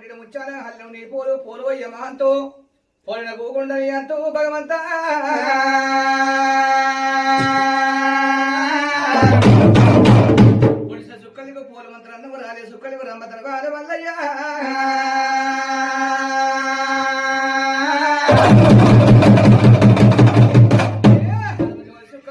నీ ముచ్చాల హల్లం నీ pole pole అయ్య పోలిన గోగుండ నీ అంతు భగవంతా. ఒడిసిన సుక్కలికి పూల మంత్రన్నము రాలే సుక్కలికి రంభతన బాల వల్లయ్యా. సుక్క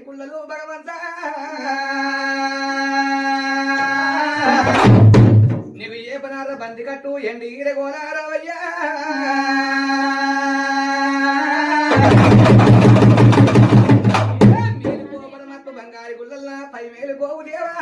దౌకాలు భగవంత. కుళ్ళలు నీవు ఏ పనార బంది కట్టు ఎండి ఈరగోనారవయ్యా మేలుకో పరమాత్మ బంగారు గుళ్ళల్లా పై దేవా.